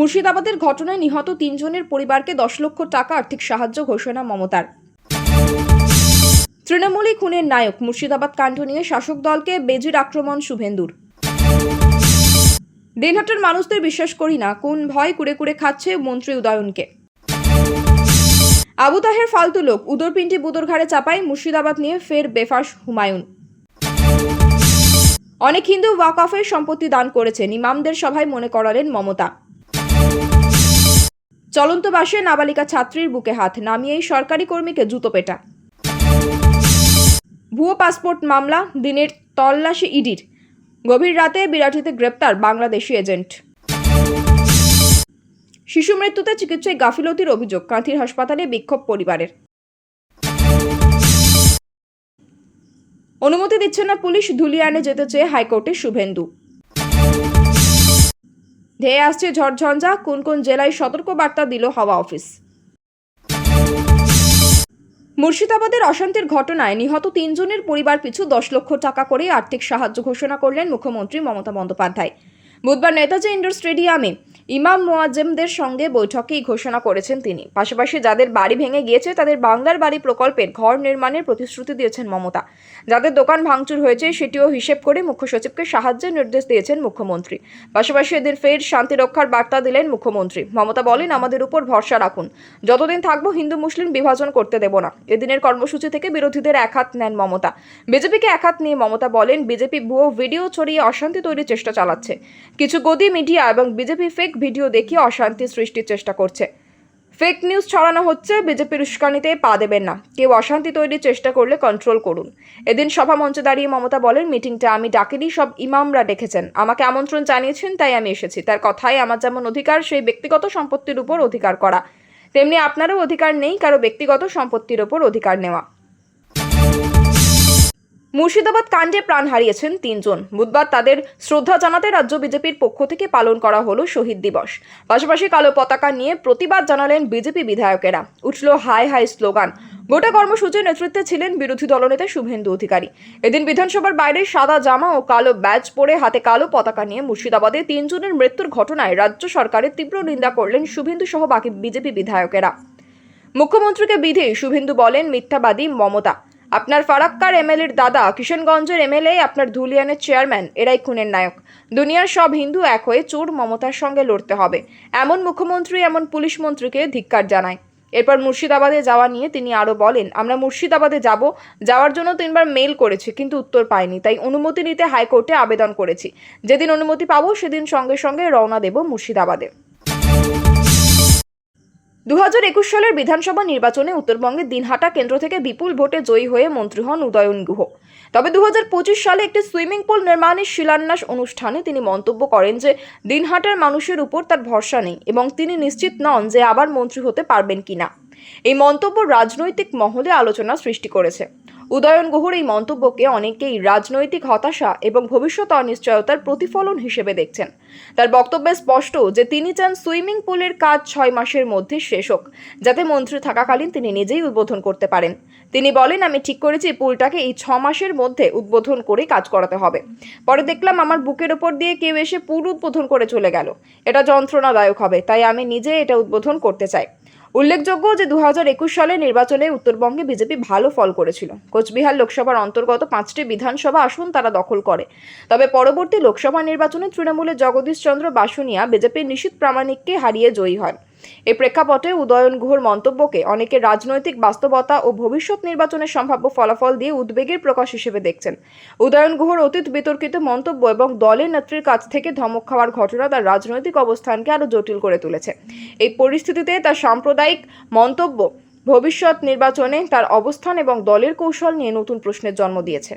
মুর্শিদাবাদের ঘটনায় নিহত তিনজনের পরিবারকে দশ লক্ষ টাকা আর্থিক সাহায্য ঘোষণা মমতার। তৃণমূলী খুনের নায়ক, মুর্শিদাবাদ কাণ্ড নিয়ে শাসক দলকে বেজির আক্রমণ শুভেন্দুর। দিনহাটার মানুষদের বিশ্বাস করি না, কোন ভয় কুড়ে কুড়ে খাচ্ছে মন্ত্রী উদয়নকে। আবু তাহের ফালতু লোক উদরপিন্ডি বুদর ঘাড়ে চাপায় মুর্শিদাবাদ নিয়ে ফের বেফাস হুমায়ুন। অনেক হিন্দু ওয়াকফের সম্পত্তি দান করেছেন, ইমামদের সভায় মনে করালেন মমতা। চলন্ত বাসে নাবালিকা ছাত্রীর বুকে হাত নামিয়েই সরকারি কর্মীকে জুতো পেটা। ভুয়ো পাসপোর্ট মামলা, দিনের তল্লাশি ইডির। গভীর রাতে বিরাটিতে গ্রেপ্তার বাংলাদেশি এজেন্ট। শিশু মৃত্যুতে চিকিৎসায় গাফিলতির অভিযোগ, কাঁথির হাসপাতালে বিক্ষোভ পরিবারের। অনুমতি দিচ্ছে না পুলিশ, ধুলিয়ানে যেতে চেয়ে হাইকোর্টে শুভেন্দু। ধেয়ে আসছে ঝড়ঝঞ্ঝা। কোন কোন জেলায় সতর্ক বার্তা দিল হাওয়া অফিস? মুর্শিদাবাদের অশান্তির ঘটনায় নিহত তিনজনের পরিবার পিছু দশ লক্ষ টাকা করে আর্থিক সাহায্য ঘোষণা করলেন মুখ্যমন্ত্রী মমতা বন্দ্যোপাধ্যায়। বুধবার নেতাজি ইন্ডোর স্টেডিয়ামে ইমাম মোয়াজ্জেমদের সঙ্গে বৈঠকেই ঘোষণা করেছেন তিনি। পাশাপাশি যাদের বাড়ি ভেঙে গিয়েছে, তাদের বাংলার বাড়ি প্রকল্পের ঘর নির্মাণের প্রতিশ্রুতি দিয়েছেন মমতা। যাদের দোকান ভাঙচুর হয়েছে, সেটিও হিসেব করে মুখ্য সচিবকে সাহায্যের নির্দেশ দিয়েছেন মুখ্যমন্ত্রী। পাশাপাশি এদের ফের শান্তি রক্ষার বার্তা দিলেন মুখ্যমন্ত্রী। মমতা বলেন, আমাদের উপর ভরসা রাখুন। যতদিন থাকব হিন্দু মুসলিম বিভাজন করতে দেব না। এদিনের কর্মসূচি থেকে বিরোধীদের একহাত নেন মমতা। বিজেপিকে একহাত নিয়ে মমতা বলেন, বিজেপি ভুয়ো ভিডিও ছড়িয়ে অশান্তি তৈরির চেষ্টা চালাচ্ছে। কিছু গদি মিডিয়া এবং বিজেপি ফেক ভিডিও দেখিয়ে অশান্তি সৃষ্টির চেষ্টা করছে। ফেক নিউজ ছড়ানো হচ্ছে বিজেপির উস্কানিতে পা দেবেন না। কেউ অশান্তি তৈরির চেষ্টা করলে কন্ট্রোল করুন। এদিন সভা মঞ্চে দাঁড়িয়ে মমতা বলেন মিটিংটা আমি ডাকিনি, সব ইমামরা ডেকেছেন। আমাকে আমন্ত্রণ জানিয়েছেন, তাই আমি এসেছি। তার কথায় আমার যেমন অধিকার, সেই ব্যক্তিগত সম্পত্তির উপর অধিকার করা। তেমনি আপনারও অধিকার নেই, কারও ব্যক্তিগত সম্পত্তির ওপর অধিকার নেওয়া। মুর্শিদাবাদ কাণ্ডে প্রাণ হারিয়েছেন তিনজন। বুধবার তাদের শ্রদ্ধা জানাতে রাজ্য বিজেপির পক্ষ থেকে পালন করা হলো শহীদ দিবস। পাশাপাশি কালো পতাকা নিয়ে প্রতিবাদ জানালেন বিজেপি বিধায়কেরা। উঠল হাই হাই স্লোগান। গোটা কর্মসূচির নেতৃত্বে ছিলেন বিরোধী দলনেতা শুভেন্দু অধিকারী। এদিন বিধানসভার বাইরে সাদা জামা ও কালো ব্যাজ পরে হাতে কালো পতাকা নিয়ে মুর্শিদাবাদে তিনজনের মৃত্যুর ঘটনায় রাজ্য সরকারের তীব্র নিন্দা করলেন শুভেন্দু সহ বাকি বিজেপি বিধায়কেরা। মুখ্যমন্ত্রীকে বিধে শুভেন্দু বলেন মিথ্যাবাদী মমতা। আপনার ফারাক্কার এমএলএর দাদা, কিশনগঞ্জের এমএলএ, আপনার ধুলিয়ানের চেয়ারম্যান, এরাই খুনের নায়ক। দুনিয়ার সব হিন্দু এক হয়ে চোর মমতার সঙ্গে লড়তে হবে। এমন মুখ্যমন্ত্রী, এমন পুলিশ মন্ত্রীকে ধিক্কার জানায়। এরপর মুর্শিদাবাদে যাওয়া নিয়ে তিনি আরও বলেন, আমরা মুর্শিদাবাদে যাব। যাওয়ার জন্য তিনবার মেল করেছি, কিন্তু উত্তর পাইনি। তাই অনুমতি নিতে হাইকোর্টে আবেদন করেছি। যেদিন অনুমতি পাবো, সেদিন সঙ্গে সঙ্গে রওনা দেব মুর্শিদাবাদে। দু সালের বিধানসভা নির্বাচনে উত্তরবঙ্গের দিনহাটা কেন্দ্র থেকে বিপুল ভোটে জয়ী হয়ে মন্ত্রী হন উদয়ন গুহ। তবে দু সালে একটি সুইমিং পুল নির্মাণের শিলান্যাস অনুষ্ঠানে তিনি মন্তব্য করেন যে, দিনহাটার মানুষের উপর তার ভরসা নেই এবং তিনি নিশ্চিত নন যে আবার মন্ত্রী হতে পারবেন কিনা। এই মন্তব্য রাজনৈতিক মহলে আলোচনা সৃষ্টি করেছে। উদয়ন গুহর এই মন্তব্যকে অনেকেই রাজনৈতিক হতাশা এবং ভবিষ্যৎ অনিশ্চয়তার প্রতিফলন হিসেবে দেখছেন। তার বক্তব্যে স্পষ্ট যে তিনি চান সুইমিং পুলের কাজ ছয় মাসের মধ্যে শেষ হোক, যাতে মন্ত্রী থাকাকালীন তিনি নিজেই উদ্বোধন করতে পারেন। তিনি বলেন, আমি ঠিক করেছি, পুলটাকে এই ছ মাসের মধ্যে উদ্বোধন করে কাজ করাতে হবে। পরে দেখলাম আমার বুকের ওপর দিয়ে কেউ এসে পুল উদ্বোধন করে চলে গেল। এটা যন্ত্রণাদায়ক হবে, তাই আমি নিজে এটা উদ্বোধন করতে চাই। উল্লেখযোগ্য যে দু হাজার একুশ সালের নির্বাচনে উত্তরবঙ্গে বিজেপি ভালো ফল করেছিল। কোচবিহার লোকসভার অন্তর্গত পাঁচটি বিধানসভা আসন তারা দখল করে। তবে পরবর্তী লোকসভা নির্বাচনে তৃণমূলের জগদীশ চন্দ্র বাসুনিয়া বিজেপির নিশীত প্রামাণিককে হারিয়ে জয়ী হন। এই প্রেক্ষাপটে উদয়ন গুহর মন্তব্যকে অনেকে রাজনৈতিক বাস্তবতা ও ভবিষ্যৎ নির্বাচনের সম্ভাব্য ফলাফল দিয়ে উদ্বেগের প্রকাশ হিসেবে দেখছেন। উদয়ন গুহর অতীত বিতর্কিত মন্তব্য এবং দলের নেত্রীর কাছ থেকে ধমক খাওয়ার ঘটনা তার রাজনৈতিক অবস্থানকে আরও জটিল করে তুলেছে। এই পরিস্থিতিতে তার সাম্প্রদায়িক মন্তব্য ভবিষ্যৎ নির্বাচনে তার অবস্থান এবং দলের কৌশল নিয়ে নতুন প্রশ্নের জন্ম দিয়েছে।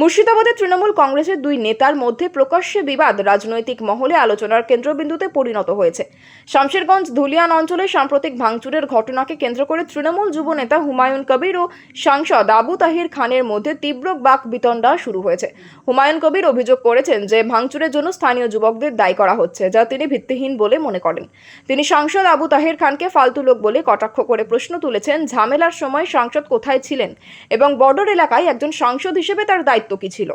মুর্শিদাবাদে তৃণমূল কংগ্রেসের দুই নেতার মধ্যে প্রকাশ্যে বিবাদ রাজনৈতিক মহলে আলোচনার কেন্দ্রবিন্দুতে পরিণত হয়েছে। শামশেরগঞ্জ ধুলিয়ান অঞ্চলে সাম্প্রতিক ভাঙচুরের ঘটনাকে কেন্দ্র করে তৃণমূল যুব নেতা হুমায়ুন কবির ও সাংসদ আবু তাহির খানের মধ্যে তীব্র বাক বিতণ্ডা শুরু হয়েছে। হুমায়ুন কবির অভিযোগ করেছেন যে, ভাঙচুরের জন্য স্থানীয় যুবকদের দায়ী করা হচ্ছে, যা তিনি ভিত্তিহীন বলে মনে করেন। তিনি সাংসদ আবু তাহির খানকে ফালতু লোক বলে কটাক্ষ করে প্রশ্ন তুলেছেন, ঝামেলার সময় সাংসদ কোথায় ছিলেন এবং বর্ডার এলাকায় একজন সাংসদ হিসেবে তার দায়িত্ব কী ছিল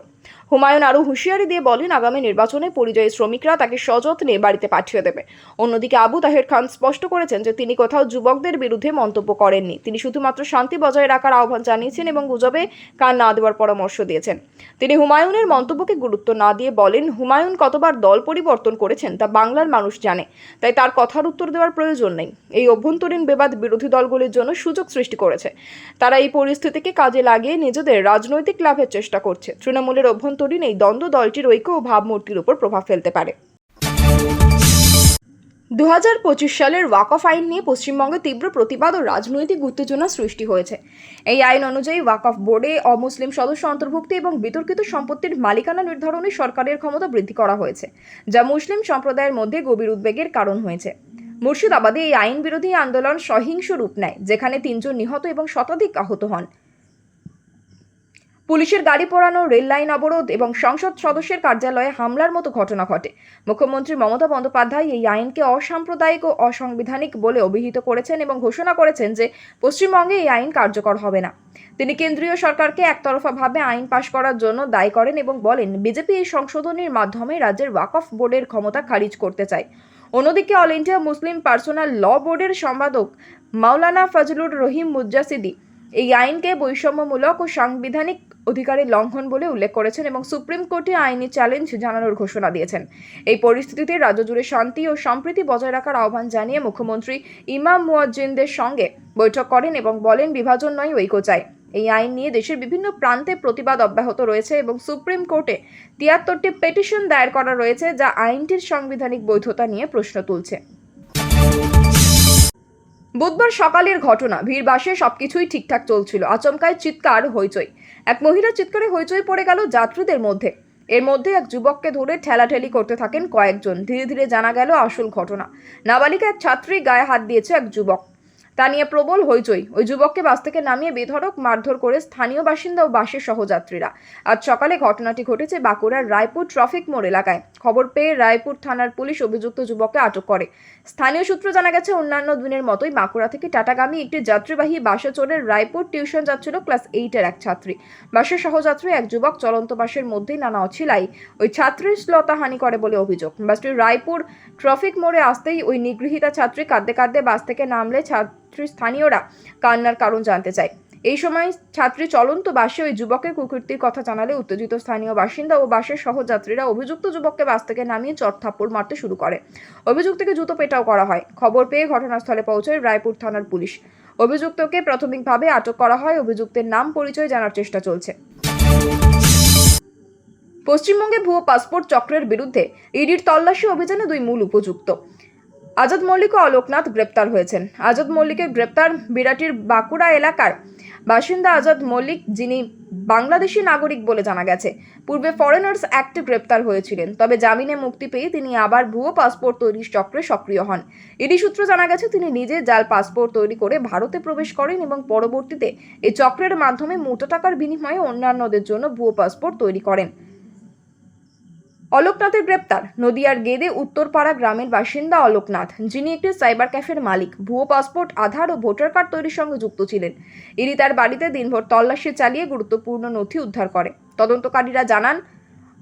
হুমায়ুন আরও হুঁশিয়ারি দিয়ে বলেন, আগামী নির্বাচনে পরিযায়ী শ্রমিকরা তাকে সযত্নে বাড়িতে পাঠিয়ে দেবে। অন্যদিকে আবু তাহের খান স্পষ্ট করেছেন যে তিনি কোথাও যুবকদের বিরুদ্ধে মন্তব্য করেননি। তিনি শুধুমাত্র শান্তি বজায় রাখার আহ্বান জানিয়েছেন এবং গুজবে কান না দেওয়ার পরামর্শ দিয়েছেন। তিনি হুমায়ুনের মন্তব্যকে গুরুত্ব না দিয়ে বলেন, হুমায়ুন কতবার দল পরিবর্তন করেছেন তা বাংলার মানুষ জানে, তাই তার কথার উত্তর দেওয়ার প্রয়োজন নেই। এই অভ্যন্তরীণ বিবাদ বিরোধী দলগুলির জন্য সুযোগ সৃষ্টি করেছে। তারা এই পরিস্থিতিকে কাজে লাগিয়ে নিজেদের রাজনৈতিক লাভের চেষ্টা করছে। তৃণমূলের অভ্যন্তরীণ এই দ্বন্দ্ব দলটির ঐক্য ও ভাবমূর্তির উপর প্রভাব ফেলতে পারে। দু হাজার পঁচিশ সালের ওয়াকফ আইন নিয়ে পশ্চিমবঙ্গে তীব্র প্রতিবাদ ও রাজনৈতিক উত্তেজনা সৃষ্টি হয়েছে। এই আইন অনুযায়ী ওয়াকফ বোর্ডে অমুসলিম সদস্য অন্তর্ভুক্তি এবং বিতর্কিত সম্পত্তির মালিকানা নির্ধারণে সরকারের ক্ষমতা বৃদ্ধি করা হয়েছে, যা মুসলিম সম্প্রদায়ের মধ্যে গভীর উদ্বেগের কারণ হয়েছে। মুর্শিদাবাদে এই আইন বিরোধী আন্দোলন সহিংস রূপ নেয়, যেখানে তিনজন নিহত এবং শতাধিক আহত হন। পুলিশের গাড়ি পোড়ানো রেল লাইন অবরোধ এবং সংসদ সদস্যের কার্যালয়ে হামলার মতো ঘটনা ঘটে। মুখ্যমন্ত্রী মমতা বন্দ্যোপাধ্যায় এই আইনকে অসাম্প্রদায়িক ও অসাংবিধানিক বলে অভিহিত করেছেন এবং ঘোষণা করেছেন যে পশ্চিমবঙ্গে এই আইন কার্যকর হবে না। তিনি কেন্দ্রীয় সরকারকে একতরফাভাবে আইন পাশ করার জন্য দায়ী করেন এবং বলেন, বিজেপি এই সংশোধনীর মাধ্যমে রাজ্যের ওয়াকফ বোর্ডের ক্ষমতা খারিজ করতে চায়। অন্যদিকে All India Muslim Personal Law বোর্ডের সম্পাদক মাওলানা ফজলুর রহিম মুজ্জাসিদি এই আইনকে বৈষম্যমূলক ও সাংবিধানিক অধিকারের লঙ্ঘন বলে উল্লেখ করেছেন এবং সুপ্রিম কোর্টে আইনি চ্যালেঞ্জ জানানোর ঘোষণা দিয়েছেন। এই পরিস্থিতিতে রাজ্য জুড়ে শান্তি ও সম্প্রীতি বজায় রাখার আহ্বান জানিয়ে মুখ্যমন্ত্রী ইমাম মুয়াজ্জিনদের সঙ্গে বৈঠক করেন এবং বলেন, বিভাজন নয়, ঐক্য চাই। এই আইন নিয়ে দেশের বিভিন্ন প্রান্তে প্রতিবাদ অব্যাহত রয়েছে এবং সুপ্রিম কোর্টে তিয়াত্তরটি পেটিশন দায়ের করা রয়েছে যা আইনটির সাংবিধানিক বৈধতা নিয়ে প্রশ্ন তুলছে। বুধবার সকালের ঘটনা, ভিড় বাসে সবকিছুই ঠিকঠাক চলছিল। আচমকায় চিৎকার, হইচই। এক মহিলা চিৎকারে হইচই পড়ে গেল যাত্রীদের মধ্যে। এর মধ্যে এক যুবককে ধরে ঠেলাঠেলি করতে থাকেন কয়েকজন। ধীরে ধীরে জানা গেল আসল ঘটনা। নাবালিকা এক ছাত্রী গায়ে হাত দিয়েছে এক যুবক। তা নিয়ে প্রবল হইচই। ওই যুবককে বাস থেকে নামিয়ে বেধড়ক, মারধর করে স্থানীয় বাসিন্দা ও বাসের সহযাত্রীরা। আজ সকালে ঘটনাটি ঘটেছে বাঁকুড়ার রায়পুর ট্রাফিক মোড় এলাকায়। খবর পেয়ে রায়পুর থানার পুলিশ অভিযুক্ত যুবককে আটক করে। স্থানীয় সূত্র জানা গেছে, অন্যান্য দিনের মতোই বাঁকুড়া থেকে টাটাগামী একটি যাত্রীবাহী বাসে চড়ে রায়পুর টিউশন যাচ্ছিল ক্লাস এইটের এক ছাত্রী। বাসের সহযাত্রী এক যুবক চলন্ত বাসের মধ্যেই নানা অছিলাই ওই ছাত্রীর শ্লতাহানি করে বলে অভিযোগ। বাসটি রায়পুর ট্রাফিক মোড়ে আসতেই ওই নিগৃহীতা ছাত্রী কাঁদতে কাঁদতে বাস থেকে নামলে ছাত্রী স্থানীয়রা কান্নার কারণ জানতে চায়। এই সময় ছাত্রী চলন্ত বাসে ওই যুবকের কুকীর্তির কথা জানালে উত্তেজিত স্থানীয় বাসিন্দা ও বাসের সহযাত্রীরা অভিযুক্ত যুবককে বাস থেকে নামিয়ে চট থাপ্পড় মারতে শুরু করে। অভিযুক্তকে জুতো পেটাও করা হয়। খবর পেয়ে ঘটনাস্থলে পৌঁছয় রায়পুর থানার পুলিশ। অভিযুক্তকে প্রাথমিকভাবে আটক করা হয়। অভিযুক্তের নাম পরিচয় জানার চেষ্টা চলছে। পশ্চিমবঙ্গে ভুয়ো পাসপোর্ট চক্রের বিরুদ্ধে ইডির তল্লাশি অভিযানে দুই মূল উপযুক্ত। আজাদ মল্লিক ও অলোকনাথ গ্রেপ্তার হয়েছেন। আজাদ মল্লিকের গ্রেপ্তার বিরাটির বাঁকুড়া এলাকার বাসিন্দা আজাদ মল্লিক, যিনি বাংলাদেশি নাগরিক বলে জানা গেছে, পূর্বে ফরেনার্স অ্যাক্টে গ্রেপ্তার হয়েছিলেন। তবে জামিনে মুক্তি পেয়ে তিনি আবার ভুয়ো পাসপোর্ট তৈরির চক্রে সক্রিয় হন। ইডি সূত্র জানা গেছে, তিনি নিজে জাল পাসপোর্ট তৈরি করে ভারতে প্রবেশ করেন এবং পরবর্তীতে এই চক্রের মাধ্যমে মোটা টাকার বিনিময়ে অন্যান্যদের জন্য ভুয়ো পাসপোর্ট তৈরি করেন। অলোকনাথের গ্রেপ্তার। নদিয়ার গেদে উত্তরপাড়া গ্রামের বাসিন্দা অলোকনাথ, যিনি একটি সাইবার ক্যাফের মালিক, ভুয়ো পাসপোর্ট, আধার ও ভোটার কার্ড তৈরির সঙ্গে যুক্ত ছিলেন। ইনি তার বাড়িতে দিনভর তল্লাশি চালিয়ে গুরুত্বপূর্ণ নথি উদ্ধার করে। তদন্তকারীরা জানান,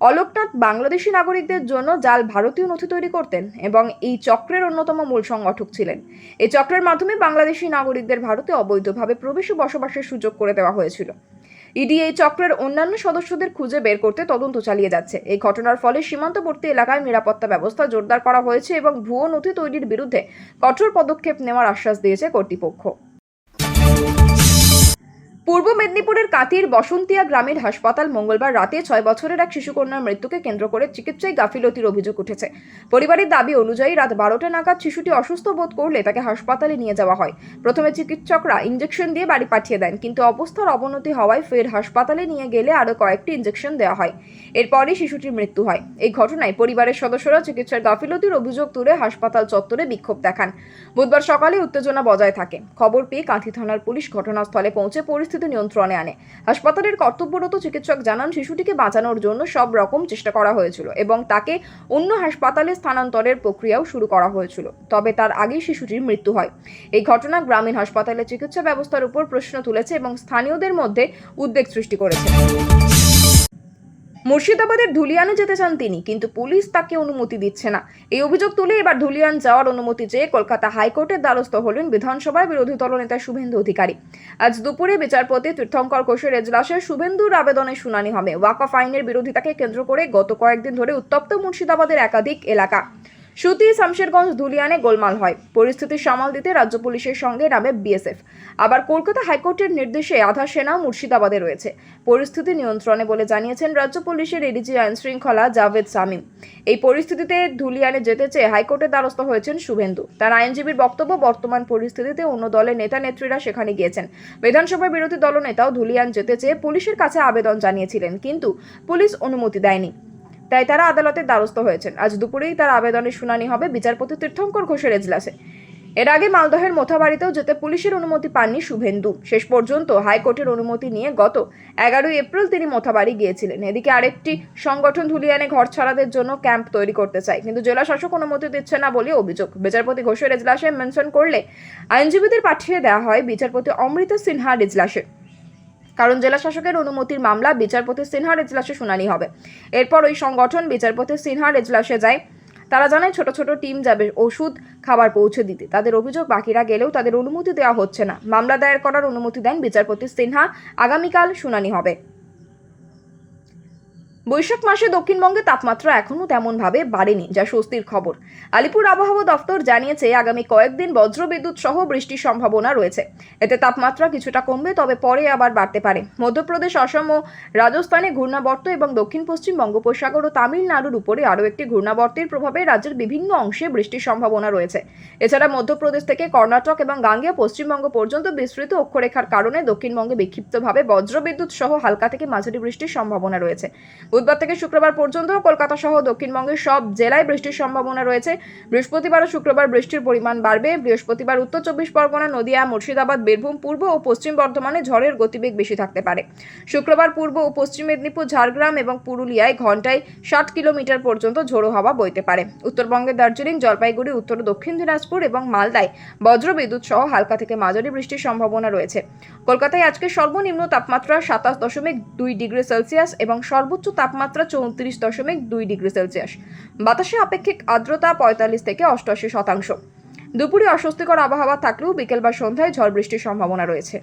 অলোকনাথ বাংলাদেশি নাগরিকদের জন্য জাল ভারতীয় নথি তৈরি করতেন এবং এই চক্রের অন্যতম মূল সংগঠক ছিলেন। এই চক্রের মাধ্যমে বাংলাদেশি নাগরিকদের ভারতে অবৈধভাবে প্রবেশ ও বসবাসের সুযোগ করে দেওয়া হয়েছিল। ইডি এই চক্রের অন্যান্য সদস্যদের খুঁজে বের করতে তদন্ত চালিয়ে যাচ্ছে। এই ঘটনার ফলে সীমান্তবর্তী এলাকায় নিরাপত্তা ব্যবস্থা জোরদার করা হয়েছে এবং ভুয়ো নথি তৈরির বিরুদ্ধে কঠোর পদক্ষেপ নেওয়ার আশ্বাস দিয়েছে কর্তৃপক্ষ। পূর্ব মেদিনীপুরের কাতির বসন্তিয়া গ্রামের হাসপাতাল মঙ্গলবার রাতে ছয় বছরের এক শিশুকন্যার মৃত্যুকে কেন্দ্র করে চিকিৎসায় গাফিলতির অভিযোগ উঠেছে। পরিবারের দাবি অনুযায়ী রাত বারোটা নাগাদ শিশুটি অসুস্থ বোধ করলে তাকে হাসপাতালে নিয়ে যাওয়া হয়। প্রথমে চিকিৎসকরা ইঞ্জেকশন দিয়ে বাড়ি পাঠিয়ে দেন, কিন্তু অবস্থার অবনতি হওয়ায় ফের হাসপাতালে নিয়ে গেলে আরও কয়েকটি ইঞ্জেকশন দেওয়া হয়। এরপরই শিশুটির মৃত্যু হয়। এই ঘটনায় পরিবারের সদস্যরা চিকিৎসার গাফিলতির অভিযোগ তুলে হাসপাতাল চত্বরে বিক্ষোভ দেখান। বুধবার সকালে উত্তেজনা বজায় থাকে। খবর পেয়ে কাঁথি থানার পুলিশ ঘটনাস্থলে পৌঁছে পরিস্থিতি নিয়ন্ত্রণে আনে। হাসপাতালের কর্তব্যরত চিকিৎসক জানান, শিশুটিকে বাঁচানোর জন্য সব রকম চেষ্টা করা হয়েছিল এবং তাকে অন্য হাসপাতালে স্থানান্তরের প্রক্রিয়াও শুরু করা হয়েছিল, তবে তার আগেই শিশুটির মৃত্যু হয়। এই ঘটনা গ্রামীণ হাসপাতালে চিকিৎসা ব্যবস্থার উপর প্রশ্ন তুলেছে এবং স্থানীয়দের মধ্যে উদ্বেগ সৃষ্টি করেছে। মুর্শিদাবাদের ধুলিয়ানে যেতে চান তিনি, কিন্তু পুলিশ তাকে অনুমতি দিচ্ছে না। এই অভিযোগ তুলে এবার ধুলিয়ান যাওয়ার অনুমতি চেয়ে কলকাতা হাইকোর্টের দ্বারস্থ হলেন বিধানসভার বিরোধী দলনেতা শুভেন্দু অধিকারী। আজ দুপুরে বিচারপতি তীর্থঙ্কর ঘোষের এজলাসে শুভেন্দুর আবেদনের শুনানি হবে। ওয়াকফ আইনের বিরোধিতাকে কেন্দ্র করে গত কয়েকদিন ধরে উত্তপ্ত মুর্শিদাবাদের একাধিক এলাকা। সুতি, শামশেরগঞ্জ ধুলিয়ানে গোলমাল হয়। পরিস্থিতি সামাল দিতে রাজ্য পুলিশের সঙ্গে নামে বিএসএফ। আবার কলকাতা হাইকোর্টের নির্দেশে আধা সেনাও মুর্শিদাবাদে রয়েছে। পরিস্থিতি নিয়ন্ত্রণে বলে জানিয়েছেন রাজ্য পুলিশের এডিজি আইন শৃঙ্খলা জাভেদ সামিম। এই পরিস্থিতিতে ধুলিয়ানে যেতে চেয়ে হাইকোর্টের দ্বারস্থ হয়েছেন শুভেন্দু। তার আইনজীবীর বক্তব্য, বর্তমান পরিস্থিতিতে অন্য দলের নেতা নেত্রীরা সেখানে গিয়েছেন। বিধানসভার বিরোধী দলনেতাও ধুলিয়ান যেতে চেয়ে পুলিশের কাছে আবেদন জানিয়েছিলেন, কিন্তু পুলিশ অনুমতি দেয়নি। তাই তারা আদালতের দ্বারস্থ হয়েছেন। আজ দুপুরেই তার আবেদনের শুনানি হবে বিচারপতি তীর্থঙ্কর ঘোষের এজলাসে। এর আগে মালদহের মোথাবাড়িতেও যেতে পুলিশের অনুমতি পাননি শুভেন্দু। শেষ পর্যন্ত হাইকোর্টের অনুমতি নিয়ে গত এগারোই এপ্রিল তিনি মোথাবাড়ি গিয়েছিলেন। এদিকে আরেকটি সংগঠন ধুলিয়ানে ঘর ছাড়াদের জন্য ক্যাম্প তৈরি করতে চায়, কিন্তু জেলা শাসক অনুমতি দিচ্ছে না বলে অভিযোগ। বিচারপতি ঘোষের এজলাসে মেনশন করলে আইনজীবীদের পাঠিয়ে দেওয়া হয় বিচারপতি অমৃত সিনহার এজলাসে। কারণ জেলা শাসকের অনুমতির মামলা বিচারপতি সিনহার এজলাসে শুনানি হবে। এরপর ওই সংগঠন বিচারপতি সিনহার এজলাসে যায়। তারা জানায়, ছোট ছোট টিম যাবে ওষুধ, খাবার পৌঁছে দিতে। তাদের অভিযোগ বাকিরা গেলেও তাদের অনুমতি দেওয়া হচ্ছে না। মামলা দায়ের করার অনুমতি দেন বিচারপতি সিনহা। আগামীকাল শুনানি হবে। বৈশাখ মাসে দক্ষিণবঙ্গে তাপমাত্রা এখনও তেমনভাবে বাড়েনি, যা স্বস্তির খবর। আলিপুর আবহাওয়া দফতর জানিয়েছে, আগামী কয়েকদিন বজ্রবিদ্যুৎ সহ বৃষ্টির সম্ভাবনা রয়েছে। এতে তাপমাত্রা কিছুটা কমবে, তবে পরে আবার বাড়তে পারে। মধ্যপ্রদেশ, অসম ও রাজস্থানে ঘূর্ণাবর্ত এবং দক্ষিণ পশ্চিম বঙ্গোপসাগর ও তামিলনাড়ুর উপরে আরও একটি ঘূর্ণাবর্তের প্রভাবে রাজ্যের বিভিন্ন অংশে বৃষ্টির সম্ভাবনা রয়েছে। এছাড়া মধ্যপ্রদেশ থেকে কর্ণাটক এবং গাঙ্গেয় পশ্চিমবঙ্গ পর্যন্ত বিস্তৃত অক্ষরেখার কারণে দক্ষিণবঙ্গে বিক্ষিপ্তভাবে বজ্রবিদ্যুৎ সহ হালকা থেকে মাঝারি বৃষ্টির সম্ভাবনা রয়েছে। বুধবার থেকে শুক্রবার পর্যন্ত কলকাতা সহ দক্ষিণবঙ্গের সব জেলায় বৃষ্টির সম্ভাবনা রয়েছে। বৃহস্পতিবার ও শুক্রবার বৃষ্টির পরিমাণ বাড়বে। বৃহস্পতিবার উত্তর চব্বিশ পরগনা, নদিয়া, মুর্শিদাবাদ, বীরভূম, পূর্ব ও পশ্চিম বর্ধমানে ঝড়ের গতিবেগ বেশি থাকতে পারে। শুক্রবার পূর্ব ও পশ্চিম মেদিনীপুর, ঝাড়গ্রাম এবং পুরুলিয়ায় ঘন্টায় ষাট কিলোমিটার পর্যন্ত ঝোড়ো হাওয়া বইতে পারে। উত্তরবঙ্গের দার্জিলিং, জলপাইগুড়ি, উত্তর ও দক্ষিণ দিনাজপুর এবং মালদায় বজ্রবিদ্যুৎ সহ হালকা থেকে মাঝারি বৃষ্টির সম্ভাবনা রয়েছে। কলকাতায় আজকে সর্বনিম্ন তাপমাত্রা সাতাশ দশমিক দুই ডিগ্রি সেলসিয়াস এবং সর্বোচ্চ তাপমাত্রা চৌত্রিশ দশমিক দুই ডিগ্রি সেলসিয়াস। বাতাসে আপেক্ষিক আর্দ্রতা পঁয়তাল্লিশ থেকে অষ্টআশি শতাংশ। দুপুরে অস্বস্তিকর আবহাওয়া থাকলেও বিকেল বা সন্ধ্যায় ঝড় বৃষ্টির সম্ভাবনা রয়েছে।